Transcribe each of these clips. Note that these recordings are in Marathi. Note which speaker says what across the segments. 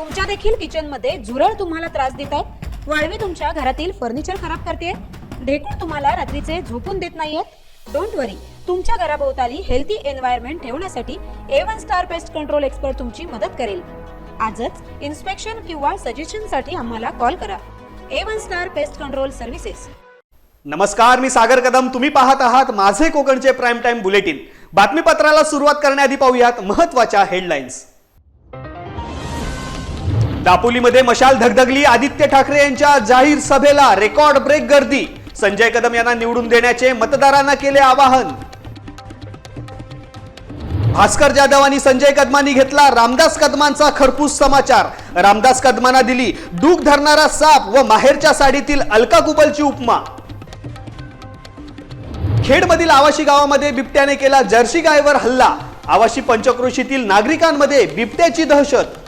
Speaker 1: तुमच्या देखील किचनमध्ये झुरळ तुम्हाला त्रास देत आहेत. वाळवी तुमच्या घरातील फर्निचर खराब करते ढेकूळ तुम्हाला रात्रीचे झोपून देत नाहीयेत. डोंट वरी तुमच्या घराभोवताली हेल्थी एन्व्हायरमेंट ठेवण्यासाठी A one star pest control expert तुमची मदत करेल. आजच इन्स्पेक्शन किंवा सजेशनसाठी आम्हाला कॉल करा. A one star pest control services
Speaker 2: नमस्कार मी सागर कदम. तुम्ही पाहत आहात माझे कोकणचे प्राईम टाइम बुलेटिन बातमीपत्राला सुरुवात करण्याआधी पाहूयात महत्त्वाच्या हेडलाईन्स दापोलीमध्ये मशाल धगधगली आदित्य ठाकरे यांच्या जाहीर सभेला रेकॉर्ड ब्रेक गर्दी. संजय कदम यांना निवडून देण्याचे मतदारांना केले आवाहन. भास्कर जाधव आणि संजय कदमांनी घेतला रामदास कदमांचा खरपूस समाचार. रामदास कदमांना दिली डूक धरणारा साप व माहेरच्या साडीतील अलका कुबलची उपमा. खेडमधील आवाशी गावामध्ये बिबट्याने केला जर्सी गायवर हल्ला. आवाशी पंचक्रोशीतील नागरिकांमध्ये बिबट्याची दहशत.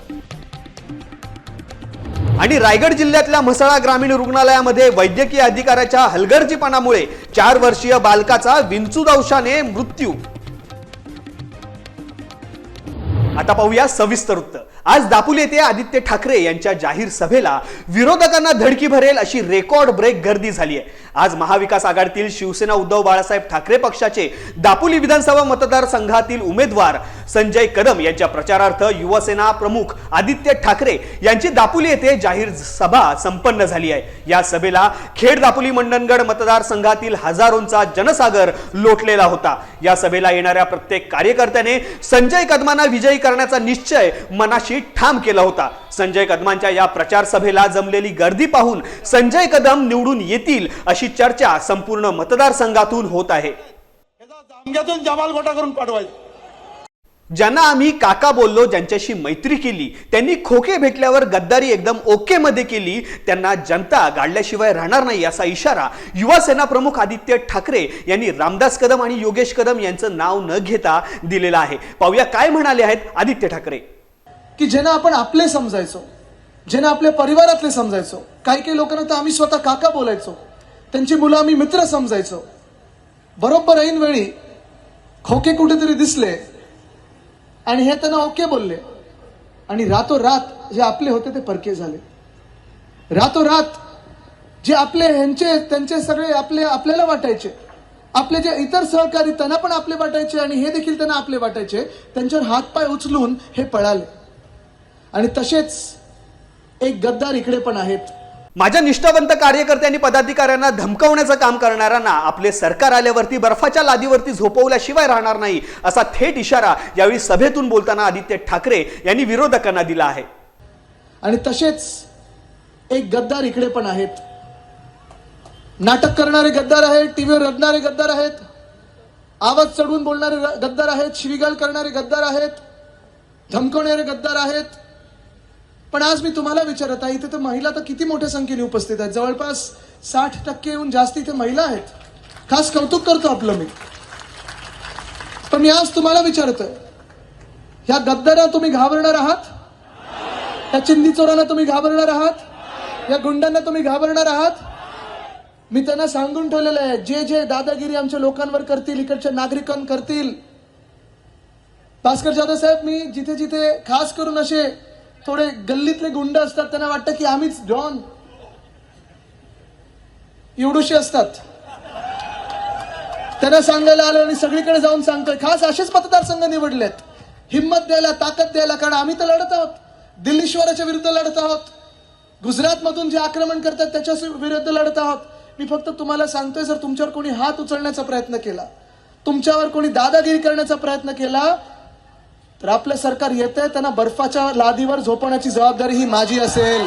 Speaker 2: आणि रायगड जिल्ह्यातल्या म्हसळा ग्रामीण रुग्णालयामध्ये वैद्यकीय अधिकाऱ्याच्या हलगर्जीपणामुळे चार वर्षीय बालकाचा विंचू दंशाने मृत्यू. आता पाहूया सविस्तर वृत्त आज दापोली येथे आदित्य ठाकरे यांच्या जाहीर सभेला विरोधकांना धडकी भरेल अशी रेकॉर्ड ब्रेक गर्दी झाली आहे. आज महाविकास आघाडीतील शिवसेना उद्धव बाळासाहेब ठाकरे पक्षाचे दापोली विधानसभा मतदारसंघातील उमेदवार संजय कदम यांच्या प्रचारार्थ युवसेना प्रमुख आदित्य ठाकरे यांची दापोली येथे जाहीर सभा संपन्न झाली आहे. या सभेला खेड दापोली मंडणगड मतदारसंघातील हजारोंचा जनसागर लोटलेला होता. या सभेला येणाऱ्या प्रत्येक कार्यकर्त्याने संजय कदमांना विजयी करण्याचा निश्चय मनाशी ठाम केला होता. संजय कदमांच्या या प्रचार सभेला जमलेली गर्दी पाहून संजय कदम निवडून येतील अशी चर्चा संपूर्ण मतदारसंघातून होत आहे.
Speaker 3: जामग्यातून जमाल गोटा करून पाठवायचं.
Speaker 2: ज्यांना आम्ही काका बोललो ज्यांच्याशी मैत्री केली त्यांनी खोके भेटल्यावर गद्दारी एकदम ओके मध्ये केली त्यांना जनता गाडल्याशिवाय राहणार नाही असा इशारा युवा सेना प्रमुख आदित्य ठाकरे यांनी रामदास कदम आणि योगेश कदम यांचं नाव न घेता दिलेलं आहे. पाहूया काय म्हणाले आहेत आदित्य ठाकरे.
Speaker 4: की ज्यांना आपण आपले समजायचो ज्यांना आपल्या परिवारातले समजायचो. काही काही लोकांना तर आम्ही स्वतः काका बोलायचो त्यांची मुलं आम्ही मित्र समजायचो. बरोबर ऐन वेळी खोके कुठेतरी दिसले आणि हे त्यांना ओके बोलले. आणि रातोरात जे आपले होते ते परके झाले. रातोरात जे आपले ह्यांचे त्यांचे सगळे आपले आपल्याला वाटायचे. आपले जे इतर सहकारी त्यांना पण आपले वाटायचे आणि हे देखील त्यांना आपले वाटायचे. त्यांच्यावर हातपाय उचलून हे पळाले. आणि तसेच एक गद्दार इकडे पण आहेत.
Speaker 2: माझ्या निष्ठावंत कार्यकर्त्यांनी पदाधिकाऱ्यांना धमकवण्याचं काम करणाऱ्यांना आपले सरकार आल्यावरती बर्फाच्या लादीवरती झोपवल्याशिवाय राहणार नाही असा थेट इशारा यावेळी सभेतून बोलताना आदित्य ठाकरे यांनी विरोधकांना दिला आहे.
Speaker 4: आणि तसेच एक गद्दार इकडे पण आहेत. नाटक करणारे गद्दार आहेत टीव्हीवर रडणारे गद्दार आहेत आवाज चढवून बोलणारे गद्दार आहेत शिवीगाळ करणारे गद्दार आहेत धमकवणारे गद्दार आहेत. पण आज मी तुम्हाला विचारत आहे इथे तर महिला तर किती मोठ्या संख्येने उपस्थित आहेत. जवळपास साठ टक्केहून जास्त इथे महिला आहेत. खास कौतुक करतो आपलं मी. पण मी आज तुम्हाला विचारतोय ह्या गद्दारा तुम्ही घाबरणार आहात? या चिंदी चोरांना तुम्ही घाबरणार आहात? या गुंडांना तुम्ही घाबरणार आहात? मी त्यांना सांगून ठेवलेलं आहे जे जे दादागिरी आमच्या लोकांवर करतील इकडच्या नागरिकांवर करतील. भास्कर जाधव साहेब मी जिथे जिथे खास करून असे थोडे गल्लीतले गुंड असतात त्यांना वाटतं की आम्हीच डॉन एवढूशी असतात. त्यांना सांगायला आलं आणि सगळीकडे जाऊन सांगतोय. खास असेच मतदारसंघ निवडलेत. हिंमत द्यायला ताकद द्यायला कारण आम्ही तर लढत आहोत. दिल्लीश्वराच्या विरुद्ध लढत आहोत. गुजरात मधून जे आक्रमण करतात त्याच्या विरुद्ध लढत आहोत. मी फक्त तुम्हाला सांगतोय जर तुमच्यावर कोणी हात उचलण्याचा प्रयत्न केला तुमच्यावर कोणी दादागिरी करण्याचा प्रयत्न केला तर आपलं सरकार येतंय त्यांना बर्फाच्या लादीवर झोपवण्याची जबाबदारी ही माझी असेल.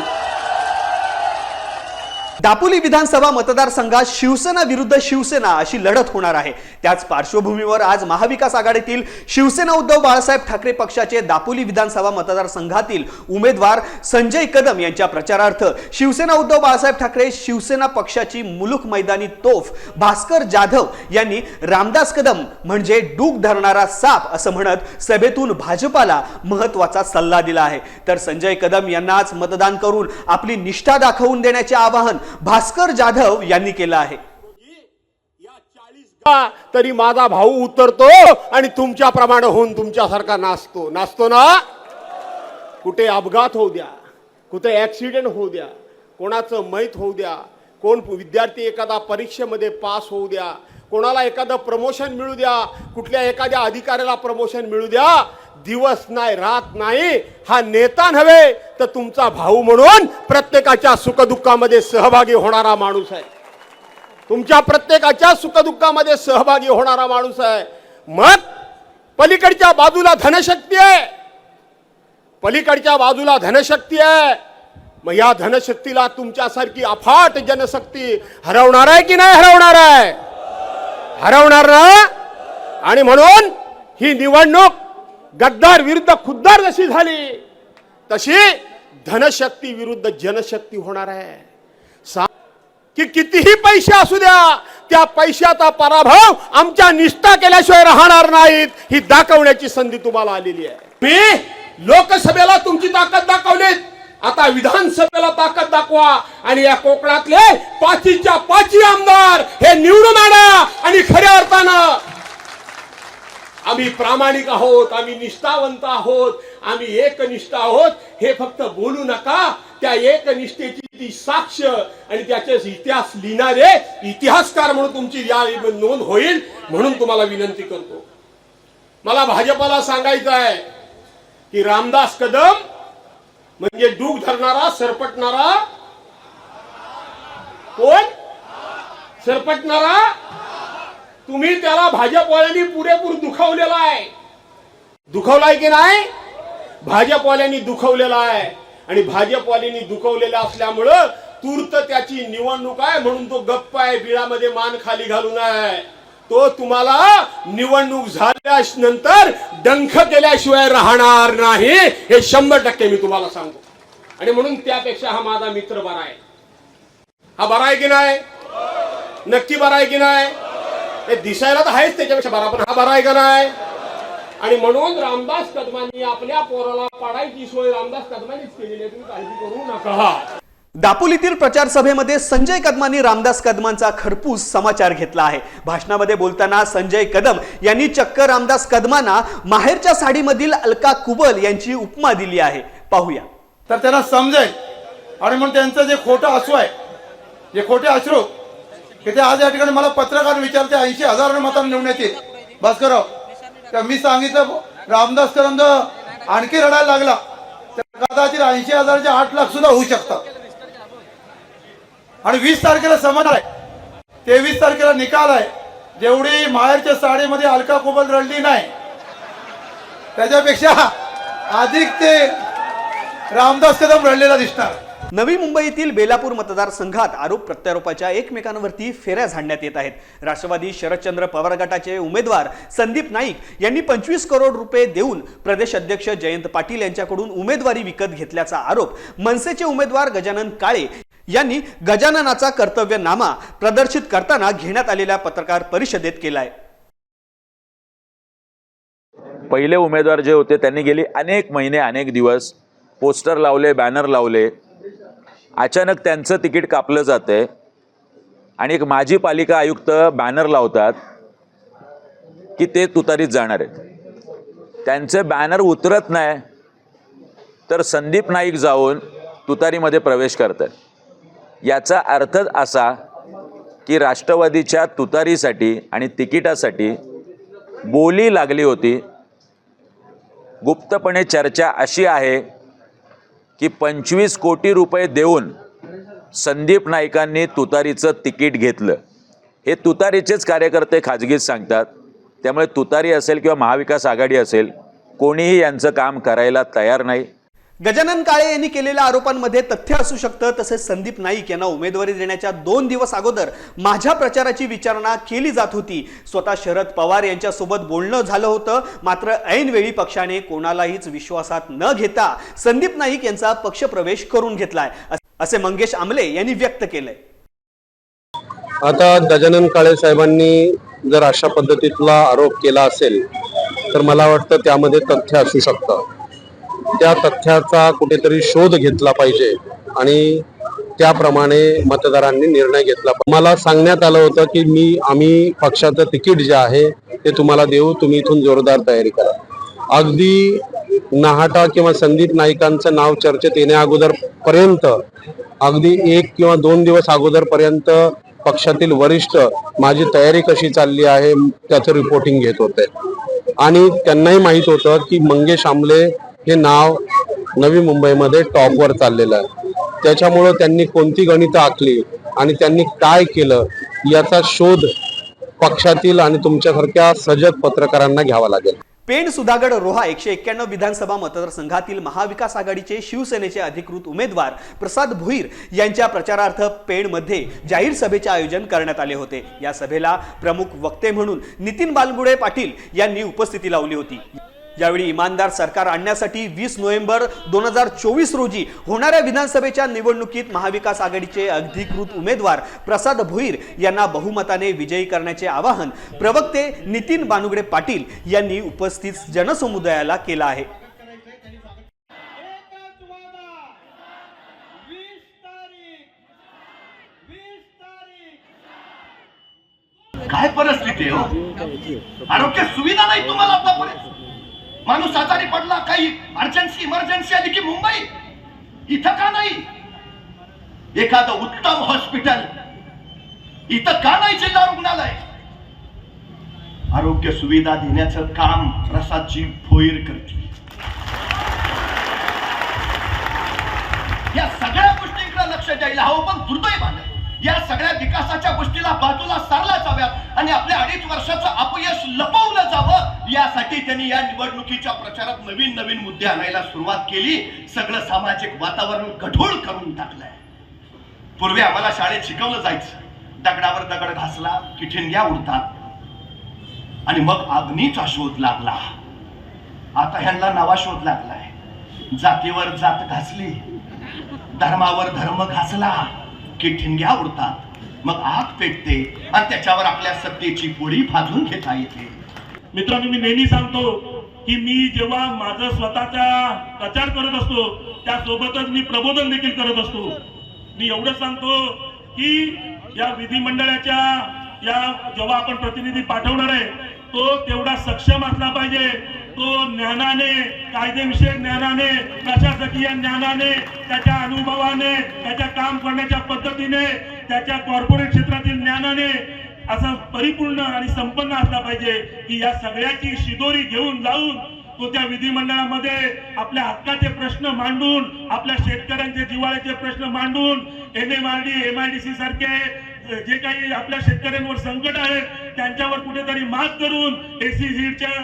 Speaker 2: दापोली विधानसभा मतदारसंघात शिवसेना विरुद्ध शिवसेना अशी लढत होणार आहे. त्याच पार्श्वभूमीवर आज महाविकास आघाडीतील शिवसेना उद्धव बाळासाहेब ठाकरे पक्षाचे दापोली विधानसभा मतदारसंघातील उमेदवार संजय कदम यांच्या प्रचारार्थ शिवसेना उद्धव बाळासाहेब ठाकरे शिवसेना पक्षाची मुलुक मैदानी तोफ भास्कर जाधव यांनी रामदास कदम म्हणजे डूक धरणारा साप असं म्हणत सभेतून भाजपाला महत्त्वाचा सल्ला दिला आहे. तर संजय कदम यांनाच मतदान करून आपली निष्ठा दाखवून देण्याचे आवाहन भास्कर जाधव यांनी केलं आहे.
Speaker 5: तरी माझा भाऊ उतरतो आणि तुमच्याप्रमाणे होऊन तुमच्यासारखा नाचतो. नाचतो ना? कुठे अपघात होऊ द्या कुठे ॲक्सिडेंट होऊ द्या कोणाचं मैत होऊ द्या कोण विद्यार्थी एखादा परीक्षेमध्ये पास होऊ द्या कोणाला एखादं प्रमोशन मिळू द्या कुठल्या एखाद्या अधिकाऱ्याला प्रमोशन मिळू द्या दिवस नाही रात नाही हा नेता नव्हे तर तुमचा भाऊ म्हणून प्रत्येकाच्या सुखदुःखामध्ये सहभागी होणारा माणूस आहे. तुमच्या प्रत्येकाच्या सुखदुःखामध्ये सहभागी होणारा माणूस आहे. मग पलीकडच्या बाजूला धनशक्ती आहे. पलीकडच्या बाजूला धनशक्ती आहे. मग या धनशक्तीला तुमच्यासारखी अफाट जनशक्ती हरवणार आहे की नाही हरवणार आहे? हरवणार ना? आणि म्हणून ही निवडणूक गद्दार विरुद्ध खुद्दार जशी झाली तशी धनशक्ती विरुद्ध जनशक्ती होणार आहे. सा की कितीही पैसे असू द्या त्या पैशाचा पराभव आमच्या निष्ठा केल्याशिवाय राहणार नाहीत ही दाखवण्याची संधी तुम्हाला आलेली आहे. मी लोकसभेला तुमची ताकद दाखवलीत आता विधानसभेला ताकद दाखवा आणि या कोकणातले पाचीच्या पाची आमदार हे निवडून आणा आणि खऱ्या अर्थानं आम्ही प्रामाणिक आहोत आम्ही निष्ठावंत आहोत आम्ही एकनिष्ठ आहोत. हे फक्त बोलू नका. त्या एकनिष्ठेची ती साक्ष आणि त्याचे इतिहास लिहिणारे इतिहासकार म्हणून तुमची या नोंद होईल म्हणून तुम्हाला विनंती करतो. मला भाजपाला सांगायचं आहे की रामदास कदम म्हणजे डूक धरणारा सरपटणारा कोण? सरपटणारा तुम्ही त्याला भाजपवाल्यांनी पुरेपूर दुखावलेला आहे. दुखावलाय की नाही? भाजपवाल्यांनी दुखवलेला आहे. आणि भाजपवाल्यांनी दुखवलेला असल्यामुळं तूर्त त्याची निवडणूक आहे म्हणून तो गप्प आहे बिळामध्ये मान खाली घालून आहे. तो तुम्हाला निवडणूक झाल्या नंतर डंख केल्याशिवाय राहणार नाही. हे शंभर टक्के मी तुम्हाला सांगतो. आणि म्हणून त्यापेक्षा हा माझा मित्र बरा आहे. हा बरा आहे की नाही? नक्की बरा आहे की नाही? हे दिसायला तर आहेच त्याच्यापेक्षा बरा पण हा बरा आहे का नाही? आणि म्हणून रामदास कदमांनी आपल्या पोराला पाडायची सोय रामदास कदमांनीच केलेली आहे. तुम्ही काळजी करू नका.
Speaker 2: दापोलीतील प्रचार सभेमध्ये संजय कदमांनी रामदास कदमांचा खरपूस समाचार घेतला आहे. भाषणामध्ये बोलताना संजय कदम यांनी चक्क रामदास कदमांना माहेरच्या साडीमधील अलका कुबल यांची उपमा दिली आहे. पाहूया.
Speaker 3: तर त्यांना समजेल. आणि म्हणून त्यांचं जे खोटं आसू आहे जे खोटे अश्रू की ते आज या ठिकाणी मला पत्रकार विचारते ऐंशी हजार मतांना निवडून येतील. भास्करराव तर मी सांगितलं रामदास करंद आणखी रडायला लागला. तर कदाचित ऐंशी हजारचे आठ लाख सुद्धा होऊ शकतात. आणि वीस तारखेला समान आहे. तेवीस तारखेला निकाल आहे. जेवढी माहेरच्या साडीमध्ये अलका कोबल रडली नाही त्याच्यापेक्षा अधिक ते रामदास कदम रडलेला दिसणार.
Speaker 2: नवी मुंबईतील बेलापूर मतदारसंघात आरोप प्रत्यारोपाच्या एकमेकांवरती फेऱ्या झाडण्यात येत आहेत. राष्ट्रवादी शरदचंद्र पवार गटाचे उमेदवार संदीप नाईक यांनी पंचवीस करोड रुपये देऊन प्रदेश अध्यक्ष जयंत पाटील यांच्याकडून उमेदवारी विकत घेतल्याचा आरोप मनसेचे उमेदवार गजानन काळे यांनी गजाननाचा कर्तव्यनामा प्रदर्शित करताना घेण्यात आलेल्या पत्रकार परिषदेत केलाय.
Speaker 6: पहिले उमेदवार जे होते त्यांनी गेली अनेक महिने अनेक दिवस. पोस्टर लावले बॅनर लावले. अचानक त्यांचं तिकीट कापलं जातंय. आणि एक माजी पालिका आयुक्त बॅनर लावतात की ते तुतारीत जाणार आहेत. त्यांचे बॅनर उतरत नाही तर संदीप नाईक जाऊन तुतारीमध्ये प्रवेश करतात. याचा अर्थच असा की राष्ट्रवादीच्या तुतारीसाठी आणि तिकिटासाठी बोली लागली होती. गुप्तपणे चर्चा अशी आहे की पंचवीस कोटी रुपये देऊन संदीप नाईकांनी तुतारीचं तिकीट घेतलं. हे तुतारीचेच कार्यकर्ते खाजगीत सांगतात. त्यामुळे तुतारी असेल किंवा महाविकास आघाडी असेल कोणीही यांचं काम करायला तयार नाही.
Speaker 2: गजानन काळे यांनी केलेल्या आरोपांमध्ये तथ्य असू शकतं तसेच संदीप नाईक यांना उमेदवारी देण्याच्या दोन दिवस अगोदर माझ्या प्रचाराची विचारणा केली जात होती. स्वतः शरद पवार यांच्यासोबत बोलणं झालं होतं. मात्र ऐनवेळी पक्षाने कोणालाहीच विश्वासात न घेता संदीप नाईक यांचा पक्षप्रवेश करून घेतलाय असे मंगेश आमले यांनी व्यक्त केलंय.
Speaker 7: आता गजानन काळे साहेबांनी जर अशा पद्धतीतला आरोप केला असेल तर मला वाटतं त्यामध्ये तथ्य असू शकतं. त्या तथ्याचा कुठेतरी शोध घेतला पाहिजे आणि त्याप्रमाणे मतदारांनी निर्णय घेतला मला सांगण्यात आलं होतं की मी आम्ही पक्षाचं तिकीट जे आहे ते तुम्हाला देऊ तुम्ही इथून जोरदार तयारी करा. अगदी नाहाटा किंवा संदीप नाईकांचं नाव चर्चेत येण्या अगोदर पर्यंत अगदी एक किंवा दोन दिवस अगोदर पर्यंत पक्षातील वरिष्ठ माझी तयारी कशी चालली आहे त्याचं रिपोर्टिंग घेत होते. आणि त्यांनाही माहीत होतं की मंगेश आमले हे नाव नवी मुंबईमध्ये टॉपवर चाललेलं आहे. त्याच्यामुळं त्यांनी कोणती गणितं आखली आणि त्यांनी काय केलं याचा शोध पक्षातील आणि तुमच्यासारख्या सजग पत्रकारांना घ्यावा लागेल.
Speaker 2: पेण सुधागड रोहा एकशे एक्क्याण्णव विधानसभा मतदारसंघातील महाविकास आघाडीचे शिवसेनेचे अधिकृत उमेदवार प्रसाद भुईर यांच्या प्रचारार्थ पेणमध्ये जाहीर सभेचे आयोजन करण्यात आले होते. या सभेला प्रमुख वक्ते म्हणून नितीन बालगुडे पाटील यांनी उपस्थिती लावली होती. यावेळी इमानदार सरकार आणण्यासाठी वीस नोव्हेंबर दोन हजार चोवीस रोजी होणाऱ्या विधानसभेच्या निवडणुकीत महाविकास आघाडीचे अधिकृत उमेदवार प्रसाद भुईर यांना बहुमताने विजयी करण्याचे आवाहन प्रवक्ते नितीन बानुगडे पाटील यांनी उपस्थित जनसमुदायाला केलं आहे.
Speaker 8: काय परिस्थिती हो? आरोग्य सुविधा नाही तुम्हाला आतापर्यंत? माणूस आजारी पडला काही अर्जन्सी इमर्जन्सी आली की मुंबई? इथं का नाही? एखादं उत्तम हॉस्पिटल इथं का नाही जिल्हा रुग्णालय? आरोग्य सुविधा देण्याचं काम प्रसादजी भोईर करते या सगळ्या गोष्टींकडे लक्ष द्यायला हवं पण दुर्दैवानं. या सगळ्या विकासाच्या गोष्टीला बाजूला सारला जाव्यात आणि आपल्या अडीच वर्षाचं अपयश लपवलं जावं यासाठी त्यांनी या निवडणुकीच्या प्रचारात नवीन नवीन मुद्दे आणायला सुरुवात केली. सगळं सामाजिक वातावरण कठोळ करून टाकलंय. पूर्वी आम्हाला शाळेत शिकवलं जायचं. दगडावर दगड घासला की ठिणग्या उडतात. आणि मग अग्नीचा शोध लागला. आता ह्यांना नवा शोध लागलाय. जातीवर जात घासली धर्मावर धर्म घासला. की ठिणग्या उडतात. मग आग पेटते आणि त्याच्यावर आपल्या सत्तेची पोळी भाजून घेता येते.
Speaker 9: मित्रांनो मी नेहमी सांगतो की मी जेव्हा माझं स्वतःचा प्रचार करत असतो त्यासोबतच मी प्रबोधन देखील करत असतो. मी एवढं सांगतो की या विधिमंडळाच्या या जेव्हा आपण प्रतिनिधी पाठवणार आहे तो तेवढा सक्षम असला पाहिजे. तो ज्ञानाने कायदेविषयक ज्ञानाने प्रशासकीय ज्ञानाने त्याच्या अनुभवाने त्याच्या काम करण्याच्या पद्धतीने त्याच्या कॉर्पोरेट क्षेत्रातील ज्ञानाने असा परिपूर्ण आणि संपन्न असला पाहिजे की या सगळ्याची शिदोरी घेऊन जाऊन तो त्या विधिमंडळामध्ये आपल्या हक्काचे प्रश्न मांडून आपल्या शेतकऱ्यांचे जिवाळ्याचे प्रश्न मांडून N M R D M I D C सारखे जे काही आपल्या शेतकऱ्यांवर संकट आहेत त्यांच्यावर कुठेतरी मात करून एसीझीडच्या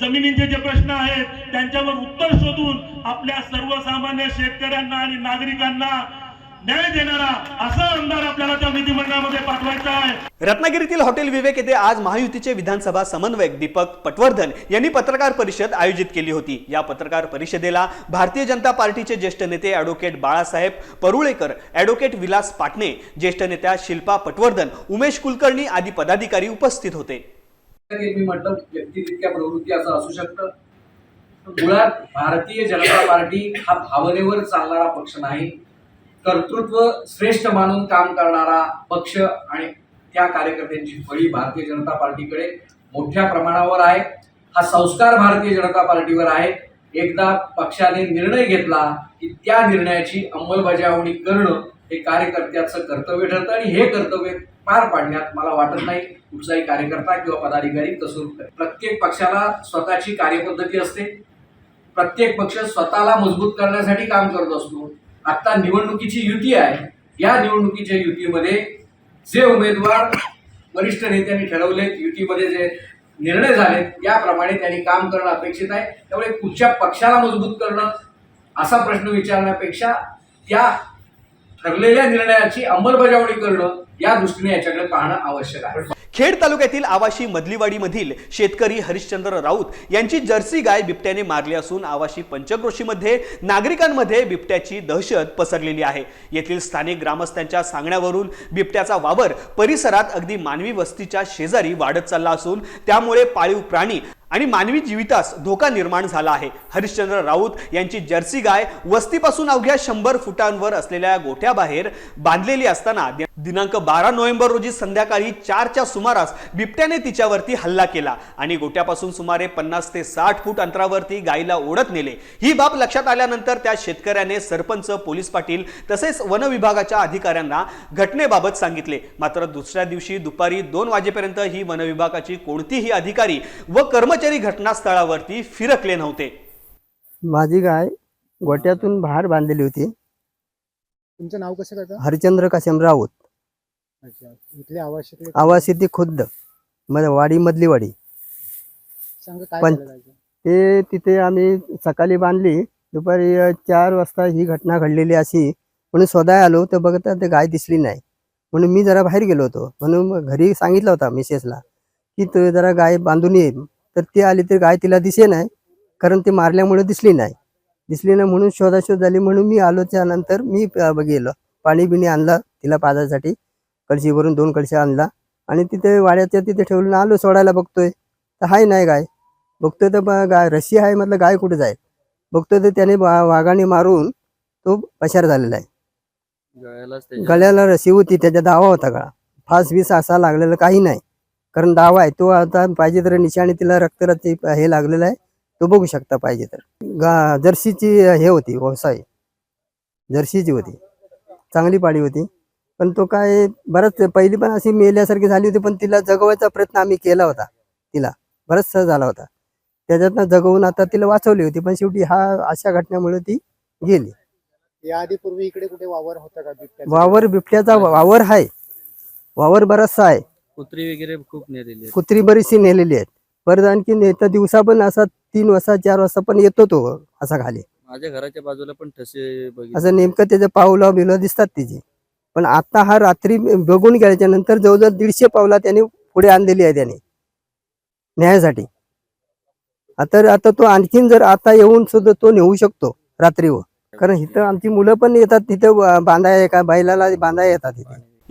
Speaker 9: जमिनींचे जे प्रश्न आहेत त्यांच्यावर उत्तर शोधून आपल्या सर्वसामान्य शेतकऱ्यांना आणि नागरिकांना न्याय देणारा असा आमदार आपल्याला त्या विधिमंडळामध्ये पाठवायचा आहे.
Speaker 2: रत्नागिरीतील हॉटेल विवेक येथे आज महायुतीचे विधानसभा समन्वयक दीपक पटवर्धन यांनी पत्रकार परिषद आयोजित केली होती. या पत्रकार परिषदेला भारतीय जनता पार्टीचे ज्येष्ठ नेते ॲडव्होकेट बाळासाहेब परुळेकर ॲडव्होकेट विलास पाटणे ज्येष्ठ नेत्या शिल्पा पटवर्धन उमेश कुलकर्णी आदी पदाधिकारी उपस्थित होते.
Speaker 10: मी म्हटलं तितक्या प्रवृत्ती असं असू शकतं. मुळात भारतीय जनता पार्टी हा भावनेवर चालणारा पक्ष नाही. कर्तृत्व श्रेष्ठ मानून काम करणारा पक्ष आणि त्या कार्यकर्त्यांची फळी भारतीय जनता पार्टीकडे मोठ्या प्रमाणावर आहे. हा संस्कार भारतीय जनता पार्टीवर आहे. एकदा पक्षाने निर्णय घेतला की त्या निर्णयाची अंमलबजावणी करणं हे कार्यकर्त्याचं कर्तव्य ठरतं आणि हे कर्तव्य पार पाडण्यात मला वाटत नाही कुठचाही कार्यकर्ता किंवा पदाधिकारी कसूर प्रत्येक पक्षाला स्वतःची कार्यपद्धती असते. प्रत्येक पक्ष स्वतःला मजबूत करण्यासाठी काम करत असतो. आता निवडणुकीची युती आहे. या निवडणुकीच्या युतीमध्ये जे उमेदवार वरिष्ठ नेत्यांनी ठरवलेत युतीमध्ये जे निर्णय झालेत याप्रमाणे त्यांनी काम करणं अपेक्षित आहे. त्यामुळे कुठच्या पक्षाला मजबूत करणं असा प्रश्न विचारण्यापेक्षा त्या ठरलेल्या निर्णयाची अंमलबजावणी करणं या दृष्टीने याच्याकडे पाहणं आवश्यक आहे.
Speaker 2: खेड तालुक्यातील आवाशी मधलीवाडीमधील शेतकरी हरिश्चंद्र राऊत यांची जर्सी गाय बिबट्याने मारली असून आवाशी पंचक्रोशीमध्ये नागरिकांमध्ये बिबट्याची दहशत पसरलेली आहे. येथील स्थानिक ग्रामस्थांच्या सांगण्यावरून बिबट्याचा वावर परिसरात अगदी मानवी वस्तीच्या शेजारी वाढत चालला असून त्यामुळे पाळीव प्राणी आणि मानवी जीवितास धोका निर्माण झाला आहे. हरिश्चंद्र राऊत यांची जर्सी गाय वस्तीपासून अवघ्या शंभर फुटांवर असलेल्या गोठ्याबाहेर बांधलेली असताना दिनांक बारा नोव्हेंबर रोजी संध्याकाळी चारच्या सुमारास बिबट्याने तिच्यावरती हल्ला केला आणि गोट्यापासून सुमारे पन्नास ते साठ फूट अंतरावरती गायीला ओढत नेले. ही बाब लक्षात आल्यानंतर त्या शेतकऱ्याने सरपंच पोलीस पाटील तसेच वन विभागाच्या अधिकाऱ्यांना घटनेबाबत सांगितले. मात्र दुसऱ्या दिवशी दुपारी दोन वाजेपर्यंत ही वनविभागाची कोणतीही अधिकारी व कर्मचारी घटनास्थळावरती फिरकले नव्हते.
Speaker 11: माझी गाय गोट्यातून बाहेर बांधलेली होती.
Speaker 4: तुमचं नाव कसं काका
Speaker 11: हरिचंद्र काशम राऊत.
Speaker 4: अच्छा इथले आवश्यक
Speaker 11: आवास येथे खुद्द. मध वाडी मधली वाडी.
Speaker 4: सांगा काय
Speaker 11: पण-
Speaker 4: झालं गायचं?
Speaker 11: ते तिथे आम्ही सकाळी बांधली. दुपारी अ, चार वाजता ही घटना घडलेली अशी. म्हणून स्वतः आलो तर बघता ते गाय दिसली नाही. म्हणून मी जरा बाहेर गेलो होतो. म्हणून मग घरी सांगितलं होता मिसेसला की तू जरा गाय बांधून ये. तर ती आली तर गाय तिला दिसे नाही कारण ती मारल्यामुळे दिसली नाही. दिसली नाही म्हणून शोधाशोध झाली. म्हणून मी आलो त्यानंतर मी गेलो. पाणी बिणी आणलं तिला पाजायसाठी. कळशी भरून दोन कळशी आणला. आणि तिथे वाड्याच्या तिथे ठेवून आलो सोडायला बघतोय. तर हाय नाही गाय. बघतोय तर गाय रशी आहे म्हटलं गाय कुठे जाईल? बघतोय तर त्याने वाघाने मारून तो पशार झालेला आहे. गळ्याला रशी होती त्याच्या दावा होता गळा. फास बीस असा लागलेला काही नाही. कारण दावा आहे तो आता पाहिजे तर निशाणी तिला रक्तरची हे लागलेला आहे तो बघू शकता पाहिजे तर. गा जर्सीची हे होती व्यवसाय. जर्सीची होती. चांगली पाळी होती. पण तो काय बरंच पहिली पण अशी मेल्यासारखी झाली होती पण तिला जगवायचा प्रयत्न आम्ही केला होता तिला. बराचसा झाला होता. त्याच्यातनं जगवून आता तिला वाचवली होती पण शेवटी हा अशा घटनेमुळे ती गेली.
Speaker 4: या आधी पूर्वी इकडे कुठे वावर होता का?
Speaker 11: वावर बिबट्याचा वावर आहे. वावर बराचसा आहे.
Speaker 12: कुत्री वगैरे खूप नेलेली
Speaker 11: कुत्री बरीचशी नेलेली आहेत. परत आणखी नेता दिवसा पण असा तीन वाजता चार वाजता पण येतो तो असा खाली.
Speaker 12: माझ्या घराच्या बाजूला पण ठसे बघितले.
Speaker 11: असं नेमकं त्याचे पावलं बिवलं दिसतात तिचे. पण आता हा रात्री बघून गेल्याच्यानंतर जवळजवळ दीडशे पावला त्याने पुढे आणलेली आहे त्याने. न्यायासाठी. आता आता तो आणखीन जर आता येऊन सुद्धा तो नेऊ शकतो रात्रीवर. कारण इथं आमची मुलं पण येतात तिथं बांधाय का बैलाला बांधाय येतात तिथे